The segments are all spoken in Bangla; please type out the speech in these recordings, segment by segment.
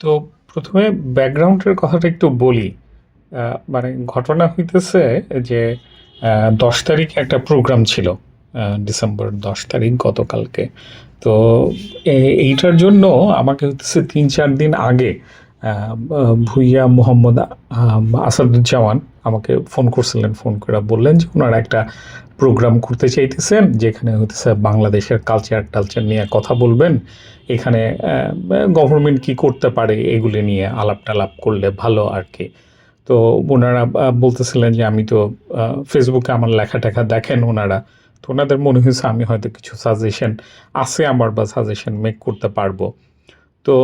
তো প্রথমে ব্যাকগ্রাউন্ডের কথাটা একটু বলি। মানে ঘটনা হইতেছে যে দশ তারিখে একটা প্রোগ্রাম ছিল ডিসেম্বর দশ তারিখ গতকালকে। তো এইটার জন্য আমাকে হচ্ছে তিন চার দিন আগে ভুইয়া মোহাম্মদ আসাদুজ্জামান আমাকে ফোন করছিলেন, ফোন করে বললেন যে ওনারা একটা প্রোগ্রাম করতে চাইতেছেন, যেখানে হচ্ছে বাংলাদেশের কালচার টালচার নিয়ে কথা বলবেন। এখানে গভর্নমেন্ট কি করতে পারে এগুলি নিয়ে আলাপ টালাপ করলে ভালো আর কি। তো ওনারা বলতেছিলেন যে আমি তো ফেসবুকে আমার লেখা টেখা দেখেন ওনারা। তো ওনাদের মনে হয়েছে আমি হয়তো কিছু সাজেশন আছে আমার বা সাজেশন মেক করতে পারব। তো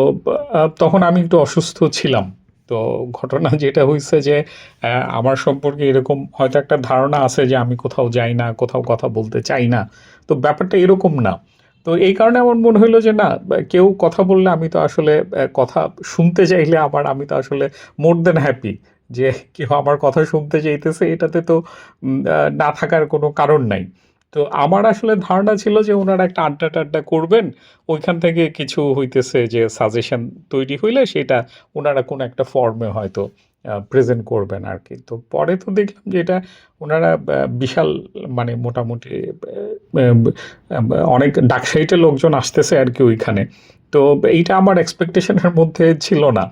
তখন আমি একটু অসুস্থ ছিলাম। তো ঘটনা যেটা হয়েছে যে আমার সম্পর্কে এরকম হয়তো একটা ধারণা আছে যে আমি কোথাও যাই না, কোথাও কথা বলতে চাই না। তো ব্যাপারটা এরকম না। তো এই কারণে আমার মনে হলো যে না কেউ কথা বললে আমি তো আসলে কথা শুনতে চাইলে আমার, আমি তো আসলে মোর দেন হ্যাপি যে কেউ আমার কথা শুনতে চাইতেছে, এটাতে তো না থাকার কোনো কারণ নাই। তো আমার আসলে ধারণা ছিল যে ওনারা একটা আড্ডা টাড্ডা করবেন, ওইখান থেকে কিছু হইতেছে যে সাজেশন তৈরি হইলে সেটা ওনারা কোনো একটা ফর্মে হয়তো প্রেজেন্ট করবেন আর কি তো পরে তো দেখলাম যে এটা ওনারা বিশাল মানে মোটামুটি অনেক ডাকসাইটে লোকজন আসতেছে আর কি ওইখানে। তো এইটা আমার এক্সপেকটেশনের মধ্যে ছিল না।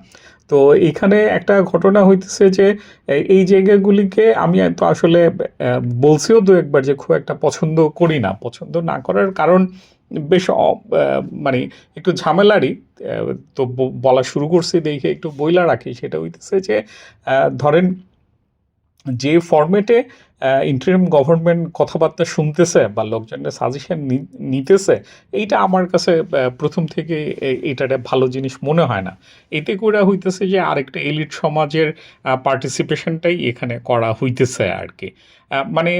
তো এখানে একটা ঘটনা হইতেছে যে, এই জায়গাগুলিকে আমি তো আসলে বলছিও দু একবার যে খুব একটা পছন্দ করি না। পছন্দ না করার কারণ বেশ মানে একটু ঝামেলারই তো বলা শুরু করছি দেখে একটু বইলা রাখি, সেটা হইতেছে যে ধরেন যে ফরম্যাটে ইন্টারিম গভর্নমেন্ট কথাবার্তা শুনতেছে বা লোকজনের সাজেশন নিতেছে, এইটা আমার কাছে প্রথম থেকে এ- এইটারে ভালো জিনিস মনে হয় না। এতে করে হইতেছে যে আরেকটা এলিট সমাজের পার্টিসিপেশনটাই এখানে করা হইতেছে আর কি। মানে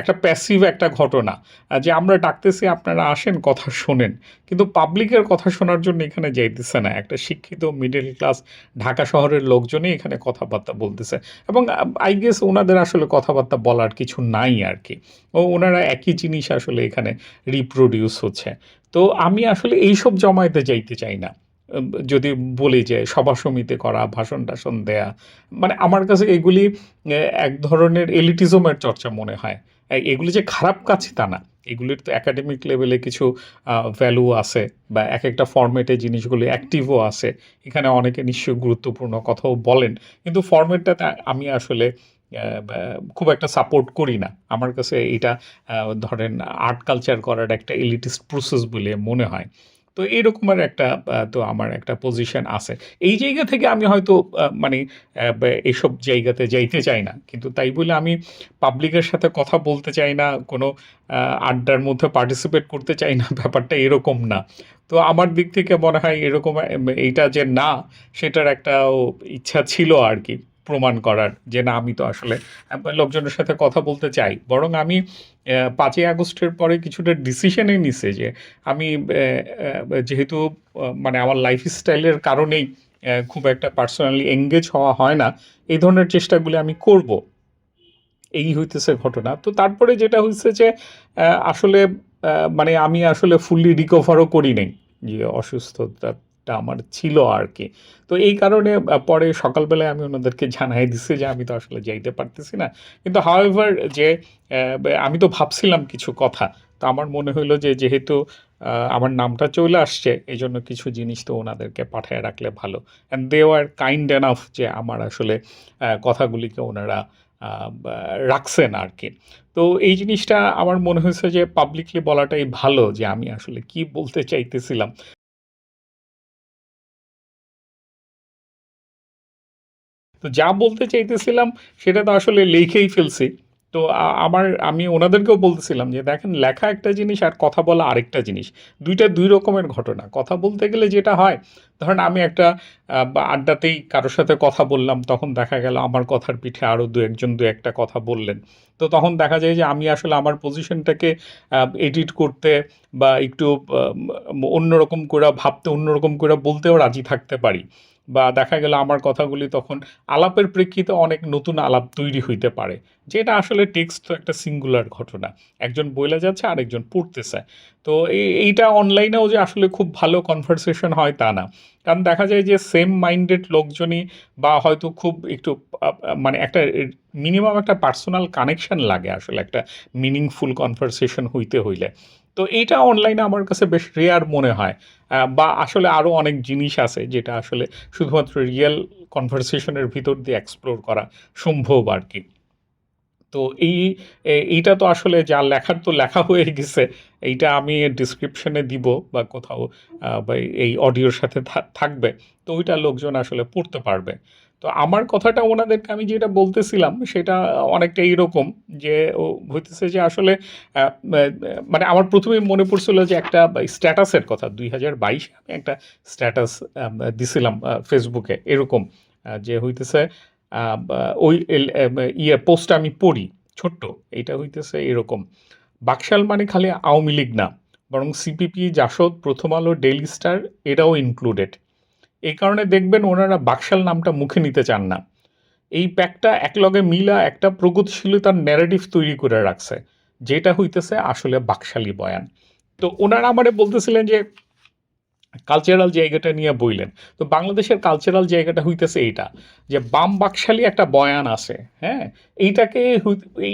একটা প্যাসিভ একটা ঘটনা যে আমরা ডাকতেছি, আপনারা আসেন, কথা শোনেন। কিন্তু পাবলিকের কথা শোনার জন্য এখানে যাইতেছে না। একটা শিক্ষিত মিডল ক্লাস ঢাকা শহরের লোকজনই এখানে কথাবার্তা বলতেছে। এবং আই গেস ওনাদের আসলে কথাবার্তা বলার কিছু নাই আর কি ও, ওনারা একই জিনিস আসলে এখানে রিপ্রোডিউস হচ্ছে। তো আমি আসলে এইসব জমায়েতে যাইতে চাই না। যদি বলি যে সভা সমিতি করা ভাষণ টাষণ দেয়া মানে আমার কাছে এগুলি এক ধরনের এলিটিজমের চর্চা মনে হয়। এগুলি যে খারাপ কাজ তা না। এগুলির তো একাডেমিক লেভেলে কিছু ভ্যালু আছে বা এক একটা ফর্মেটে জিনিসগুলি অ্যাক্টিভও আছে। এখানে অনেকে নিশ্চয়ই গুরুত্বপূর্ণ কথাও বলেন। কিন্তু ফর্মেটটাতে আমি আসলে খুব একটা সাপোর্ট করি না। আমার কাছে এটা ধরেন আর্ট কালচার করার একটা এলিটিস্ট প্রসেস বলে মনে হয়। তো এরকমের একটা তো আমার একটা পজিশন আছে। এই জায়গা থেকে আমি হয়তো মানে এইসব জায়গাতে যাইতে চাই না। কিন্তু তাই বলে আমি পাবলিকের সাথে কথা বলতে চাই না, কোনো আড্ডার মধ্যে পার্টিসিপেট করতে চাই না, ব্যাপারটা এরকম না। তো আমার দিক থেকে মনে হয় এরকম এইটা যে না, সেটার একটা ইচ্ছা ছিল আর কি প্রমাণ করার যে না, আমি তো আসলে লোকজনের সাথে কথা বলতে চাই। বরং আমি পাঁচই আগস্টের পরে কিছুটা ডিসিশনে নিছে যে আমি যেহেতু মানে আমার লাইফস্টাইলের কারণেই খুব একটা পার্সোনালি এঙ্গেজ হওয়া হয় না, এই ধরনের চেষ্টাগুলি আমি করব। এই হইতেছে ঘটনা। তো তারপরে যেটা হয়েছে যে আসলে মানে আমি আসলে ফুললি রিকভারও করি নাই। যে অসুস্থতাটা আমার ছিল আর কি। তো এই কারণে পরে সকালবেলায় আমি ওনাদেরকে জানাই দিছি যে আমি তো আসলে যাইতে পারতেছি না। কিন্তু হাওয়েভার যে আমি তো ভাবছিলাম কিছু কথা। তো আমার মনে হইল যে যেহেতু আমার নামটা চলে আসছে এই জন্য কিছু জিনিস তো ওনাদেরকে পাঠায় রাখলে ভালো। And they are kind enough যে আমার আসলে কথাগুলিকে ওনারা রাখছেন আর কি। তো এই জিনিসটা আমার মনে হয়েছে যে পাবলিকলি বলাটাই ভালো যে আমি আসলে কি বলতে চাইতেছিলাম। তো যা বলতে চাইতেছিলাম সেটা তো আসলে লিখেই ফেলছি। তো আমার, আমি ওনাদেরকেও বলতেছিলাম যে দেখেন, লেখা একটা জিনিস আর কথা বলা আরেকটা জিনিস। দুইটা দুই রকমের ঘটনা। কথা বলতে গেলে যেটা হয়, ধরেন আমি একটা আড্ডাতেই কারোর সাথে কথা বললাম, তখন দেখা গেল আমার কথার পিঠে আরও দু একজন দু একটা কথা বললেন। তো তখন দেখা যায় যে আমি আসলে আমার পজিশনটাকে এডিট করতে বা একটু অন্যরকম করে ভাবতে, অন্যরকম করে বলতেও রাজি থাকতে পারি। বা দেখা গেল আমার কথাগুলি তখন আলাপের প্রেক্ষিতে অনেক নতুন আলাপ তৈরি হইতে পারে, যেটা আসলে টেক্সট তো একটা সিঙ্গুলার ঘটনা। একজন বইলা যাচ্ছে, আরেকজন পড়তেছে। তো এই- এইটা অনলাইনেও যে আসলে খুব ভালো কনভারসেশন হয় তা না। কারণ দেখা যায় যে সেম মাইন্ডেড লোকজনই বা হয়তো খুব একটু মানে একটা মিনিমাম একটা পার্সোনাল কানেকশন লাগে আসলে একটা মিনিংফুল কনভারসেশন হইতে হইলে। তো এইটা অনলাইনে আমার কাছে বেশ রেয়ার মনে হয়। বা আসলে আরও অনেক জিনিস আছে যেটা আসলে শুধুমাত্র রিয়েল কনভারসেশনের ভিতর দিয়ে এক্সপ্লোর করা সম্ভব আর কি। তো এই এইটা তো আসলে যা লেখার তো লেখা হয়ে গেছে। এইটা আমি ডিসক্রিপশনে দিব বা কোথাও বা এই অডিওর সাথে থাকবে। তো ওইটা লোকজন আসলে পড়তে পারবে। তো আমার কথাটা ওনাদেরকে আমি যেটা বলতেছিলাম, সেটা অনেকটা এইরকম যে হইতেছে যে আসলে মানে আমার প্রথমে মনে পড়ছিল যে একটা স্ট্যাটাসের কথা, দুই হাজার বাইশে আমি একটা স্ট্যাটাস দিছিলাম ফেসবুকে এরকম যে হইতেছে ওই ইয়ে পোস্ট আমি পড়ি, ছোট্ট এইটা হইতেছে এরকম। বাকশাল মানে খালি আওয়ামী লীগ না, বরং সিপিপি জাসদ, প্রথম আলো ডেলি স্টার এটাও ইনক্লুডেড এই কারণে দেখবেন ওনারা বাকশাল নামটা মুখে নিতে চান না। এই প্যাকটা একলগে মিলা একটা প্রগতিশীলতার ন্যারেটিভ তৈরি করে রাখছে, যেটা হইতেছে আসলে বাকশালী বয়ান। তো ওনারা আমারে বলতেছিলেন যে কালচারাল জায়গাটা নিয়ে বইলেন। তো বাংলাদেশের কালচারাল জায়গাটা হইতেছে এইটা, যে বাম বাকশালী একটা বয়ান আছে হ্যাঁ? এইটাকে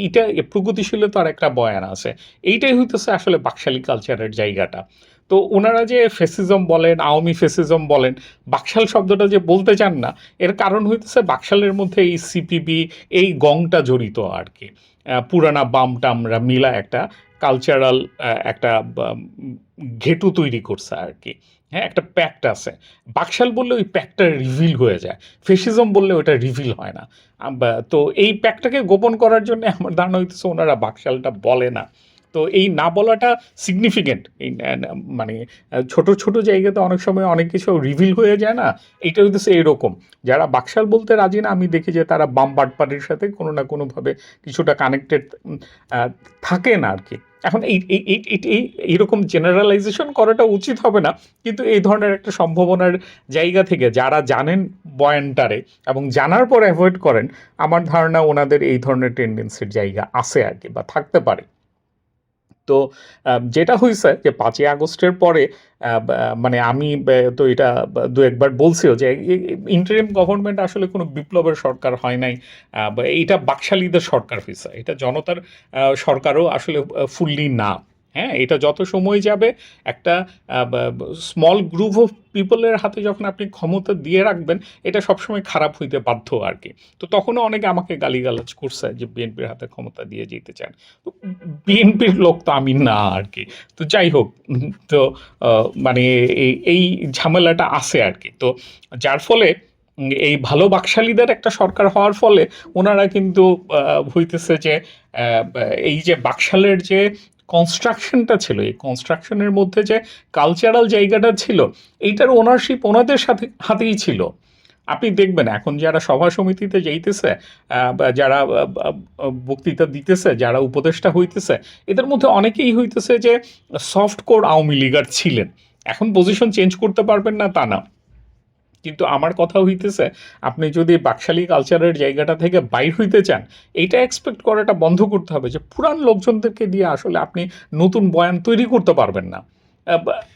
এইটা প্রগতিশীলতার একটা বয়ান আছে। এইটাই হইতেছে আসলে বাকশালী কালচারের জায়গাটা। তো ওনারা যে ফেসিজম বলেন, আওয়ামী ফেসিজম বলেন, বাকশাল শব্দটা যে বলতে চান না, এর কারণ হইতেছে বাকশালের মধ্যে এই সিপিবি এই গংটা জড়িত আর কি। পুরানা বাম টামরা মিলা একটা কালচারাল একটা ঘেটু তৈরি করছে আর কি। হ্যাঁ একটা প্যাক্ট আছে। বাকশাল বললে ওই প্যাকটা রিভিল হয়ে যায়। ফেসিজম বললে ওটা রিভিল হয় না। তো এই প্যাকটাকে গোপন করার জন্য আমার ধারণা হইতেছে ওনারা বাকশালটা বলে না। তো এই না বলাটা সিগনিফিকেন্ট এই মানে ছোট ছোট জায়গাতে অনেক সময় অনেক কিছু রিভিল হয়ে যায় না, এটা হইতেছে এরকম যারা বাকশাল বলতে রাজি না, আমি দেখি যে তারা বাম বাটপাটির সাথে কোনো না কোনোভাবে কিছুটা কানেক্টেড থাকে না আর কি এখন এই- এই এইরকম জেনারেলাইজেশন করাটা উচিত হবে না, কিন্তু এই ধরনের একটা সম্ভাবনার জায়গা থেকে যারা জানেন বয়ানটারে এবং জানার পর অ্যাভয়েড করেন, আমার ধারণা ওনাদের এই ধরনের টেন্ডেন্সির জায়গা আছে আর কি বা থাকতে পারে। তো যেটা হয়েছে যে পাঁচই আগস্টের পরে মানে আমি তো এটা দু একবার বলছিও যে ইন্টারিম গভর্নমেন্ট আসলে কোনো বিপ্লবের সরকার হয় নাই এটা বাকশালীদের সরকার হয়েছে এটা জনতার সরকারও আসলে ফুললি না। হ্যাঁ এটা যত সময় যাবে, একটা স্মল গ্রুপ অফ পিপলের হাতে যখন আপনি ক্ষমতা দিয়ে রাখবেন, এটা সবসময় খারাপ হইতে বাধ্য আর কি তো তখনও অনেকে আমাকে গালিগালাজ করছে যে বিএনপির হাতে ক্ষমতা দিয়ে যেতে চান। তো বিএনপির লোক তো আমি না আর কি তো যাই হোক, তো মানে এই ঝামেলাটা আছে আর কি তো যার ফলে এই ভালো বাকশালীদের একটা সরকার হওয়ার ফলে ওনারা কিন্তু হইতেছে যে এই যে বাকশালের যে কনস্ট্রাকশনটা ছিল। এই কনস্ট্রাকশনের মধ্যে যে কালচারাল জায়গাটা ছিল, এইটার ওনারশিপ ওনাদের সাথে, হাতেই ছিল। আপনি দেখবেন, এখন যারা সভা সমিতিতে যাইতেছে যারা বক্তৃতা দিতেছে, যারা উপদেষ্টা হইতেছে, এদের মধ্যে অনেকেই হইতেছে যে সফট কোর আওয়ামী লীগার ছিলেন। এখন পজিশন চেঞ্জ করতে পারবেন না তা না। কিন্তু আমার কথা হইতেছে, আপনি যদি বাকশালী কালচারের জায়গাটা থেকে বাইর হইতে চান, এইটা এক্সপেক্ট করাটা বন্ধ করতে হবে যে পুরান লোকজনদেরকে দিয়ে আসলে আপনি নতুন বয়ান তৈরি করতে পারবেন না।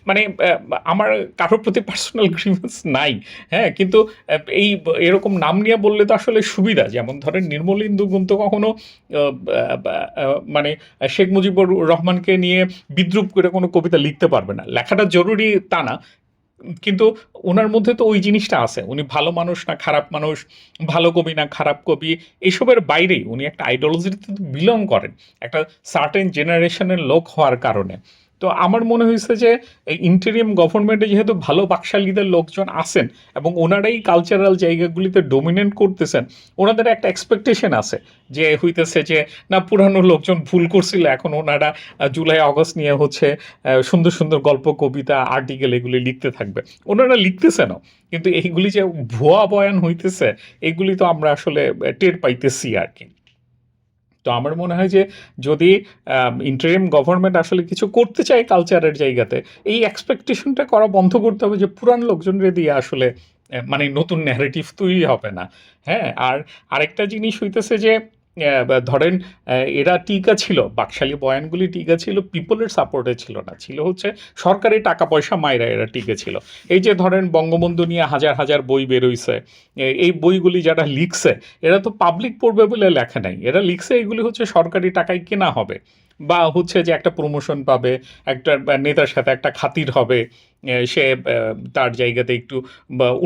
মানে আমার কারোর প্রতি পার্সোনাল গ্রিভেন্স নাই হ্যাঁ? কিন্তু এই, এরকম নাম নিয়ে বললে তো আসলে সুবিধা। যেমন ধরেন নির্মল তো কখনো মানে শেখ মুজিবুর রহমানকে নিয়ে বিদ্রুপ করে কোনো কবিতা লিখতে পারবে না। লেখাটা জরুরি তা না কিন্তু ওনার মধ্যে তো ওই জিনিসটা আছে। উনি ভালো মানুষ না খারাপ মানুষ, ভালো কবি না খারাপ কবি, এসবের বাইরেই উনি একটা আইডিওলজিতে বিলং করেন। একটা সার্টেন জেনারেশনের লোক হওয়ার কারণে। তো আমার মনে হয়েছে যে ইন্টেরিয়াম গভর্নমেন্টে যেহেতু ভালো বাকশালীদের লোকজন আসেন এবং ওনারাই কালচারাল জায়গাগুলিতে ডোমিনেন্ট করতেছেন, ওনাদের একটা এক্সপেকটেশন আছে যে হইতেছে যে, না, পুরানো লোকজন ভুল করছিল, এখন ওনারা জুলাই, আগস্ট নিয়ে হচ্ছে সুন্দর সুন্দর গল্প, কবিতা আর্টিকেল এগুলি লিখতে থাকবে। ওনারা লিখতেছেনও, কিন্তু এইগুলি যে ভুয়া বয়ান হইতেছে, এগুলি তো আমরা আসলে টের পাইতেছি আর কি। তো আমার মনে হয় যে যদি ইন্টারিম গভর্নমেন্ট আসলে কিছু করতে চায় কালচারের জায়গাতে, এই এক্সপেকটেশনটা করা বন্ধ করতে হবে যে পুরান লোকজনরে দিয়ে আসলে মানে নতুন ন্যারেটিভ তৈরি হবে না। হ্যাঁ? আর আরেকটা জিনিস হইতেছে যে ধরেন এরা টিকা ছিল, বাকশালী বয়ানগুলি টিকা ছিল পিপলের সাপোর্টে ছিল না। ছিল হচ্ছে সরকারি টাকা-পয়সা মায়েরা এরা টিকে ছিল। এই যে ধরেন বঙ্গবন্ধু নিয়ে হাজার, হাজার বই বেরোইছে এই বইগুলি যারা লিখছে, এরা তো পাবলিক পড়বে বলে লেখা নাই। এরা লিখছে এগুলি হচ্ছে সরকারি টাকায় কেনা হবে। বা হচ্ছে যে একটা প্রমোশন পাবে, একটা নেতার সাথে একটা খাতির হবে। সে তার জায়গাতে একটু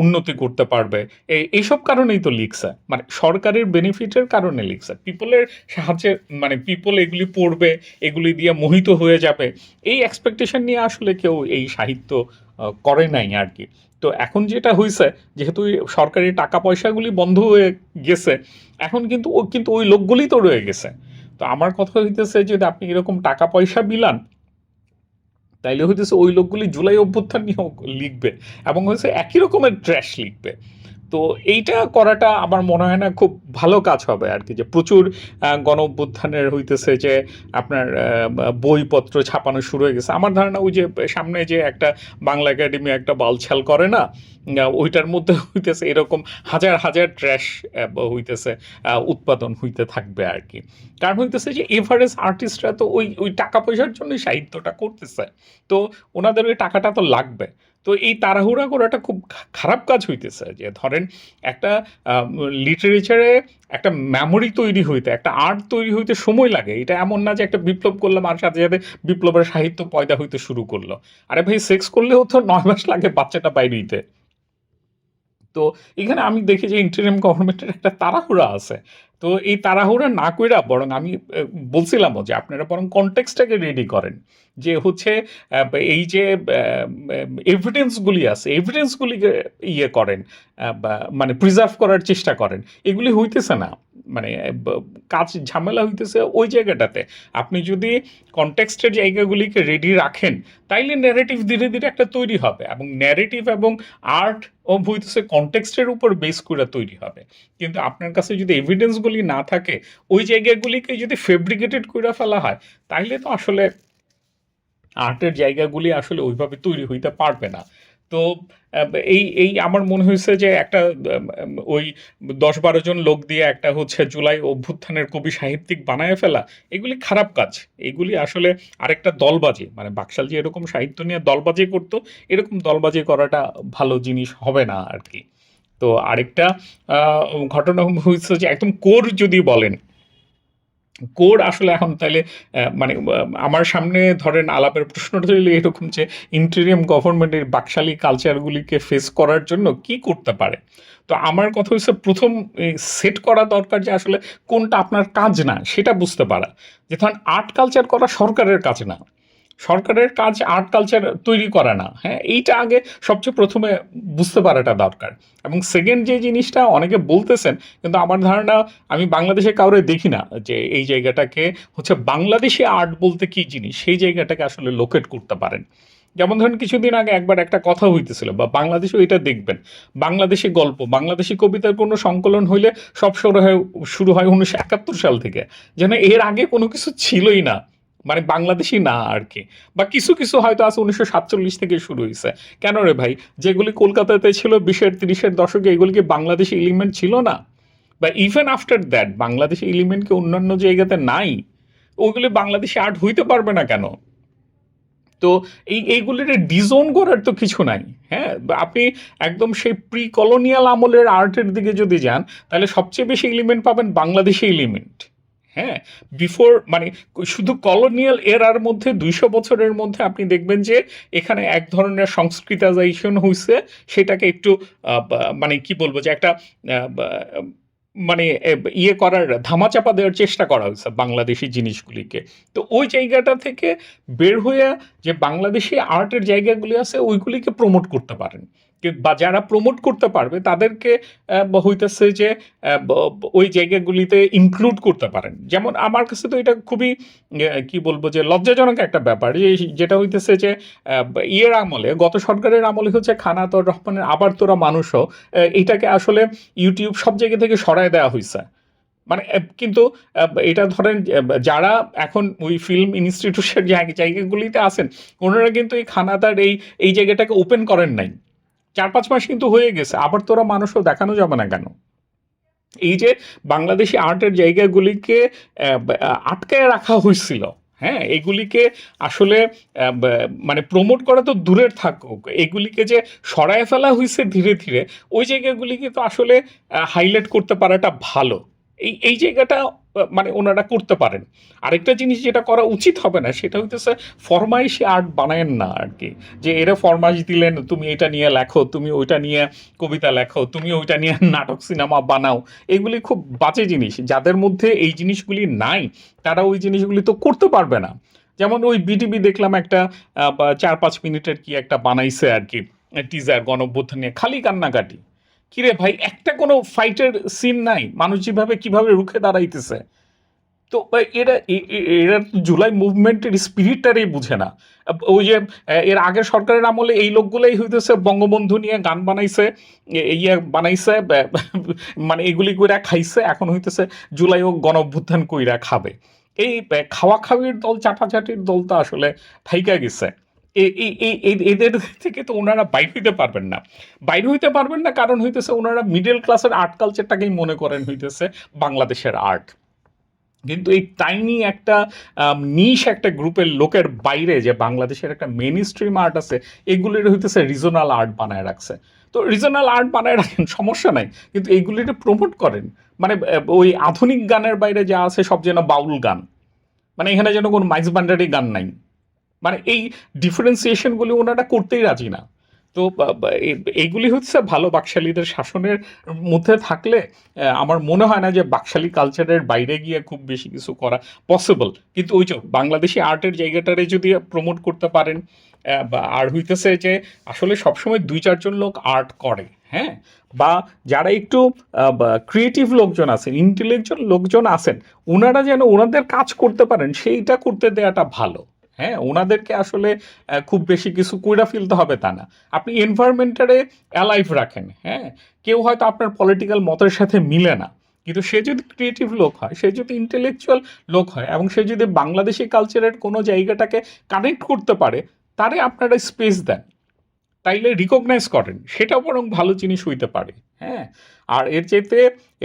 উন্নতি করতে পারবে। এইসব কারণেই তো লিখছে। মানে সরকারের বেনিফিটের কারণে লিখছে। পিপলের সাহায্যে মানে পিপল এগুলি পড়বে, এগুলি দিয়ে মোহিত হয়ে যাবে। এই এক্সপেকটেশন নিয়ে আসলে কেউ এই সাহিত্য করে নাই আর কি তো এখন যেটা হয়েছে যেহেতু সরকারি টাকা-পয়সাগুলি বন্ধ হয়ে গেছে, এখন কিন্তু কিন্তু ওই লোকগুলিই তো রয়ে গেছে। তো আমার কথা হইতেছে যদি আপনি এরকম টাকা-পয়সা বিলান, তাইলে হইতেছে ওই লোকগুলি জুলাই অভ্যুত্থান নিয়ে লিখবে এবং হচ্ছে একই রকমের ট্র্যাশ লিখবে। তো এইটা করাটা আমার মনে হয় না খুব ভালো কাজ হবে আর কি যে প্রচুর গণ অভ্যুত্থানের হইতেছে যে আপনার বইপত্র ছাপানো শুরু হয়ে গেছে। আমার ধারণা ওই যে সামনে যে একটা বাংলা একাডেমি একটা বালছাল করে না? ওইটার মধ্যে হইতেছে এরকম হাজার, হাজার ট্র্যাশ হইতেছে উৎপাদন হইতে থাকবে আর কি কারণ হইতেছে যে এভারেজ আর্টিস্টরা তো ওই, ওই টাকা-পয়সার জন্যই সাহিত্যটা করতেছে। তো ওনাদের ওই টাকাটা তো লাগবে। তো এই তাড়াহুড়া করাটা খুব খারাপ কাজ হইতেছে যে ধরেন একটা লিটারেচারে একটা মেমোরি তৈরি হইতে, একটা আর্ট তৈরি হইতে সময় লাগে। এটা এমন না যে একটা বিপ্লব করলাম আর সাথে, সাথে বিপ্লবের সাহিত্য পয়দা হইতে শুরু করল আরে ভাই সেক্স করলেও তো নয় মাস লাগে বাচ্চাটা বাইর। তো এখানে আমি দেখি যে ইন্টারিম গভর্নমেন্টের একটা তাড়াহুড়া আছে। তো এই তাড়াহুড়া না কইরা বরং আমি বলছিলামও যে আপনারা বরং কনটেক্সটাকে রেডি করেন। যে হচ্ছে এই যে ব্যা ম্যাম এভিডেন্স গুলি আছে, এভিডেন্সগুলিকে ইয়ে করেন মানে প্রিজার্ভ করার চেষ্টা করেন। এগুলি হইতেছে না। মানে কাজ ঝামেলা হইতেছে ওই জায়গাটাতে। আপনি যদি কনটেক্সট এর জায়গাগুলিকে রেডি রাখেন, তাইলে ন্যারেটিভ ধীরে, ধীরে একটা তৈরি হবে এবং ন্যারেটিভ এবং আর্ট ও হইতেছে কনটেক্সট এর উপর বেস কইরা তৈরি হবে। কিন্তু আপনার কাছে যদি এভিডেন্সগুলি না থাকে, ওই জায়গাগুলিকে যদি ফেব্রিকেটেড কইরা ফেলা হয়, তাইলে তো আসলে আর্টের জায়গাগুলি আসলে ওইভাবে তৈরি হইতে পারবে না। তো এই, এই আমার মনে হয়েছে যে একটা ওই দশ বারো জন লোক দিয়ে একটা হচ্ছে জুলাই অভ্যুত্থানের কবি সাহিত্যিক বানায়া ফেলা, এগুলি খারাপ কাজ। এগুলি আসলে আরেকটা দলবাজি। মানে বাকশাল যে এরকম সাহিত্য নিয়ে দলবাজি করত, এরকম দলবাজি করাটা ভালো জিনিস হবে না আর কি তো আরেকটা ঘটনা হয়েছে যে একদম কোর যদি বলেন কোর আসলে এখন তাহলে মানে আমার সামনে ধরেন আলাপের প্রশ্নটা হইল এরকম যে ইন্টেরিয়াম গভর্নমেন্টের বাকশালী কালচারগুলিকে ফেস করার জন্য কি করতে পারে? তো আমার কথা হচ্ছে প্রথম সেট করা দরকার যে আসলে কোনটা আপনার কাজ না, সেটা বুঝতে পারা। যে ধরেন আর্ট কালচার করা সরকারের কাজ না। সরকারের কাজ আর্ট কালচার তৈরি করা না। হ্যাঁ? এইটা আগে সবচেয়ে প্রথমে বুঝতে পারাটা দরকার। এবং সেকেন্ড যে জিনিসটা অনেকে বলতেছেন, কিন্তু আমার ধারণা আমি বাংলাদেশে কাউরে দেখি না যে এই জায়গাটাকে হচ্ছে বাংলাদেশী আর্ট বলতে কি জিনিস, সেই জায়গাটাকে আসলে লোকেট করতে পারেন। যেমন ধরেন কিছুদিন আগে একবার একটা কথা হইতেছিল বা বাংলাদেশেও এটা দেখবেন। বাংলাদেশী গল্প, বাংলাদেশী কবিতার কোনো সংকলন হইলে সব শুরু হয় শুরু হয় ১৯৭১ সাল থেকে। যেন এর আগে কোনো কিছু ছিলই না। মানে বাংলাদেশি না আর কি বা কিছু, কিছু হয়তো আছে ১৯৪৭ থেকে শুরু হয়েছে কেন রে ভাই? যেগুলি কলকাতাতে ছিল বিশের তিরিশের দশকে এগুলি কি বাংলাদেশী এলিমেন্ট ছিল না? বা even after that Bangladeshi element কি অন্যান্য জায়গাতে নাই? ওগুলি বাংলাদেশী আর্ট হইতে পারবে না কেন? তো এই এইগুলির ডিজোন করার তো কিছু নাই। হ্যাঁ? আপনি একদম সেই প্রি কলোনিয়াল আমলের আর্টের দিকে যদি যান, তাহলে সবচেয়ে বেশি এলিমেন্ট পাবেন বাংলাদেশী এলিমেন্ট। হ্যাঁ? বিফোর মানে শুধু কলোনিয়াল এরার মধ্যে ২০০ বছরের মধ্যে আপনি দেখবেন যে এখানে এক ধরনের সংস্কৃতাইজেশন হইছে। সেটাকে একটু মানে কি বলব যে একটা মানে ইয়ে করার, ধামাচাপা দেওয়ার চেষ্টা করা হইছে বাংলাদেশি জিনিসগুলিকে। তো ওই জায়গাটা থেকে বের হয়ে যে বাংলাদেশি আর্টের জায়গাগুলি আছে, ওইগুলিকে প্রমোট করতে পারেন। বা যারা প্রমোট করতে পারবে তাদেরকে হইতেছে যে ওই জায়গাগুলিতে ইনক্লুড করতে পারেন। যেমন আমার কাছে তো এটা খুবই কি বলব যে লজ্জাজনক একটা ব্যাপার। যে যেটা হইতেছে যে ইয়ের আমলে গত সরকারের আমলে হচ্ছে খানাতর রহমানের 'আবার তোরা মানুষ হ' এটাকে আসলে ইউটিউব সব জায়গা থেকে সরায় দেওয়া হইছে। মানে কিন্তু এটা ধরেন যারা এখন ওই ফিল্ম ইনস্টিটিউটের জায়গাগুলিতে আছেন, ওনারা কিন্তু এই খানাদার এই, এই জায়গাটাকে ওপেন করেন নাই। চার পাঁচ মাস কিন্তু হয়ে গেছে, আবার তোরা মানুষও দেখানো যাবে না কেন? এই যে বাংলাদেশি আর্টের জায়গাগুলিকে আটকায় রাখা হয়েছিল হ্যাঁ এগুলিকে আসলে মানে প্রমোট করা তো দূরের থাকুক, এগুলিকে যে সরায় ফেলা হয়েছে ধীরে ধীরে, ওই জায়গাগুলিকে তো আসলে হাইলাইট করতে পারাটা ভালো। এই এই জায়গাটা মানে ওনারা করতে পারেন। আরেকটা জিনিস যেটা করা উচিত হবে না, সেটা হইতেছে ফরমাইশি আর্ট বানায়েন না আর কি যে এরা ফরমাইশ দিলেন, তুমি এটা নিয়ে লেখো, তুমি ওইটা নিয়ে কবিতা লেখো, তুমি ওইটা নিয়ে নাটক, সিনেমা বানাও, এগুলি খুব বাজে জিনিস। যাদের মধ্যে এই জিনিসগুলি নাই, তারা ওই জিনিসগুলি তো করতে পারবে না। যেমন ওই বিটিভি দেখলাম একটা চার পাঁচ মিনিটের কি একটা বানাইছে আর কি টিজার গণভ্যুত্থান নিয়ে, খালি কান্নাকাটি। কিরে ভাই, একটা কোনো ফাইটের সিন নাই। মানুষ যেভাবে, কীভাবে রুখে দাঁড়াইতেছে। তো এরা এরা জুলাই মুভমেন্টের স্পিরিটটারই বুঝে না। ওই যে এর আগে সরকারের আমলে এই লোকগুলোই হইতেছে বঙ্গবন্ধু নিয়ে গান বানাইছে ইয়ে বানাইছে মানে এগুলি কইরা খাইছে, এখন হইতেছে জুলাই ও গণঅভ্যুত্থান কইরা খাবে। এই খাওয়া খাওয়ির দল, চাটাচাটির দল তো আসলে থাইকা গেছে। এদের থেকে তো ওনারা বাইর হইতে পারবেন না। বাইর হইতে পারবেন না, কারণ হইতেছে ওনারা মিডল ক্লাসের আর্ট কালচারটাকেই মনে করেন হইতেছে বাংলাদেশের আর্ট কিন্তু এই টাইনি একটা নিশ একটা গ্রুপের লোকের বাইরে যে বাংলাদেশের একটা মেন স্ট্রিম আর্ট আছে, এগুলির হইতেছে রিজনাল আর্ট বানায় রাখছে। তো রিজনাল আর্ট বানায় রাখেন, সমস্যা নাই। কিন্তু এইগুলিকে প্রমোট করেন। মানে ওই আধুনিক গানের বাইরে যা আছে, সব যেন বাউল গান। মানে এখানে যেন কোনো মাইজ বান্ডারি গান নাই। মানে এই ডিফারেন্সিয়েশনগুলি ওনারা করতেই রাজি না। তো এইগুলি হচ্ছে ভালো বাকশালীদের শাসনের মধ্যে থাকলে আমার মনে হয় না যে বাকশালী কালচারের বাইরে গিয়ে খুব বেশি কিছু করা পসিবল কিন্তু ওই যে বাংলাদেশি আর্টের জায়গাটারে যদি প্রমোট করতে পারেন আর হইতেছে যে আসলে সবসময় দুই, চারজন লোক আর্ট করে হ্যাঁ? বা যারা একটু ক্রিয়েটিভ লোকজন আছেন ইন্টেলেকচুয়াল লোকজন আছেন, ওনারা যেন ওনাদের কাজ করতে পারেন, সেইটা করতে দেওয়াটা ভালো। হ্যাঁ ওনাদেরকে আসলে খুব বেশি কিছু কইরা ফেলতে হবে তা না। আপনি এনভায়রনমেন্টারে অ্যালাইভ রাখেন হ্যাঁ? কেউ হয়তো আপনার পলিটিক্যাল মতের সাথে মিলে না। কিন্তু সে যদি ক্রিয়েটিভ লোক হয়, সে যদি ইন্টেলেকচুয়াল লোক হয় এবং সে যদি বাংলাদেশি কালচারের কোনো জায়গাটাকে কানেক্ট করতে পারে, তারে আপনারা স্পেস দেন। তাইলে রিকগনাইজ করেন, সেটা বরং ভালো জিনিস হইতে পারে হ্যাঁ? আর এর চাইতে,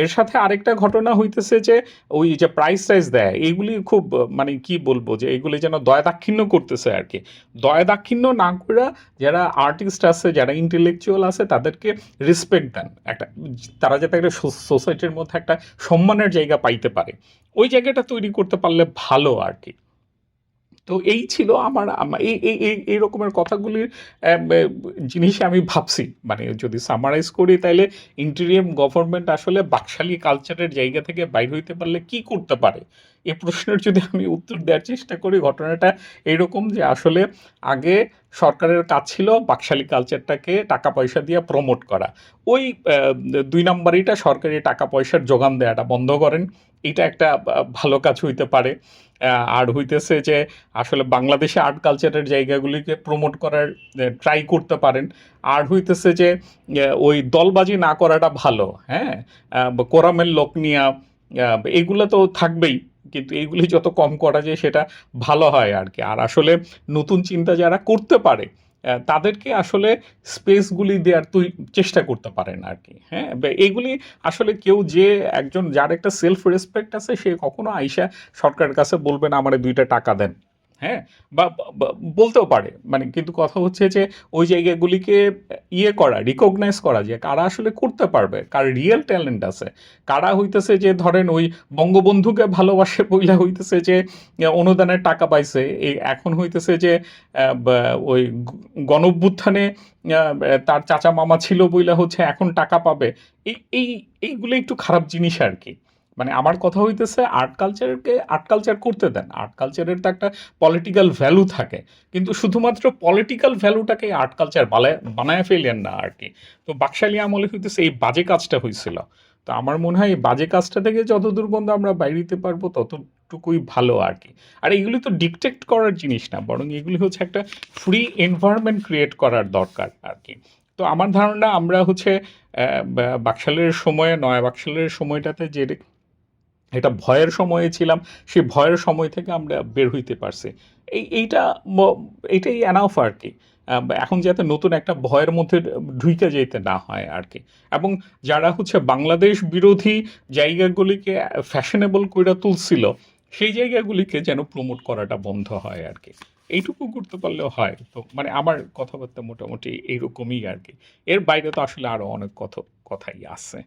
এর সাথে আরেকটা ঘটনা হইতেছে যে, ওই যে প্রাইস টাইস দেয়, এইগুলি খুব মানে কি বলব যে এগুলি যেন দয়া দাক্ষিণ্য করতেছে আর কি দয়া দাক্ষিণ্য না করে যারা আর্টিস্ট আছে, যারা ইন্টেলেকচুয়াল আছে, তাদেরকে রেসপেক্ট দেন। একটা, তারা যাতে একটা সোসাইটির মধ্যে একটা সম্মানের জায়গা পাইতে পারে। ওই জায়গাটা তৈরি করতে পারলে ভালো আর কি তো এই ছিল আমার এই এই এই রকমের কথাগুলির জিনিস আমি ভাবছি। মানে যদি সামারাইজ করি তাহলে ইন্টেরিয়াম গভর্নমেন্ট আসলে বাকশালী কালচারের জায়গা থেকে বাইর হইতে পারলে কি করতে পারে? এ প্রশ্নের যদি আমি উত্তর দেওয়ার চেষ্টা করি, ঘটনাটা এইরকম যে আসলে আগে সরকারের কাজ ছিল বাকশালী কালচারটাকে টাকা পয়সা দিয়ে প্রমোট করা। ওই দুই নম্বরইটা সরকারি টাকা পয়সার যোগান দেওয়াটা বন্ধ করেন। এটা একটা ভালো কাজ হইতে পারে। আর হইতেছে যে আসলে বাংলাদেশে আর্ট কালচারের জায়গাগুলিকে প্রমোট করার ট্রাই করতে পারেন। আর হইতেছে যে ওই দলবাজি না করাটা ভালো হ্যাঁ? কোরামের লোক নিয়া এগুলো তো থাকবেই, কিন্তু এইগুলি যত কম করা যায় সেটা ভালো হয় আর কি। আর আসলে নতুন চিন্তা যারা করতে পারে তাদেরকে আসলে স্পেসগুলি দেওয়ার তুই চেষ্টা করতে পারেন আর কি হ্যাঁ? এগুলি আসলে কেউ যে একজন, যার একটা সেলফ রেসপেক্ট আছে, সে কখনো আইসা সরকারের কাছে বলবে না, আমার দুইটা টাকা দেন। হ্যাঁ? বা বলতেও পারে। মানে কিন্তু কথা হচ্ছে যে ওই জায়গাগুলিকে ইয়ে করা রিকগনাইজ করা যে কারা আসলে করতে পারবে কার রিয়েল ট্যালেন্ট আছে। কারা হইতেছে যে ধরেন ওই বঙ্গবন্ধুকে ভালোবাসে বইলা হইতেছে যে অনুদানের টাকা পাইছে। এই এখন হইতেছে যে ওই গ- গণঅভ্যুত্থানে আহ, তার চাচা মামা ছিল বইলা হচ্ছে এখন টাকা পাবে। এই এই এইগুলো একটু খারাপ জিনিস আর কি। মানে আমার কথা হইতেছে আর্ট কালচারকে আর্ট কালচার করতে দেন। আর্ট কালচারের তো একটা পলিটিক্যাল ভ্যালু থাকে। কিন্তু শুধুমাত্র পলিটিক্যাল ভ্যালুটাকে আর্ট কালচার বানায় বানায় ফেলেন না আর কি তো বাকশালী আমলে হইতেছে এই বাজে কাজটা হয়েছিল তো আমার মনে হয় এই বাজে কাজটা থেকে যতদূর পর্যন্ত আমরা বাইরে দিতে পারব, ততটুকুই ভালো আর কি আর এগুলি তো ডিকটেক্ট করার জিনিস না, বরং এগুলি হচ্ছে একটা ফ্রি এনভায়রনমেন্ট ক্রিয়েট করার দরকার আর কি তো আমার ধারণা আমরা হচ্ছে বাকশালের সময়ে, নয়া বাকশালের সময়টাতে যে এটা ভয়ের সময়ে ছিলাম, সেই ভয়ের সময় থেকে আমরা বের হইতে পারছি। এই, এইটা এইটাই অ্যানাফ আর কি। এখন যাতে নতুন একটা ভয়ের মধ্যে ঢুইকে যেতে না হয় আর কি। এবং যারা হচ্ছে বাংলাদেশ বিরোধী জায়গাগুলিকে ফ্যাশনেবল করে তুলছিল, সেই জায়গাগুলিকে যেন প্রমোট করাটা বন্ধ হয় আর কি। এইটুকু করতে পারলেও হয়। তো মানে আমার কথাবার্তা মোটামুটি এইরকমই আর কি। এর বাইরে তো আসলে আরও অনেক কথা, কথাই আছে।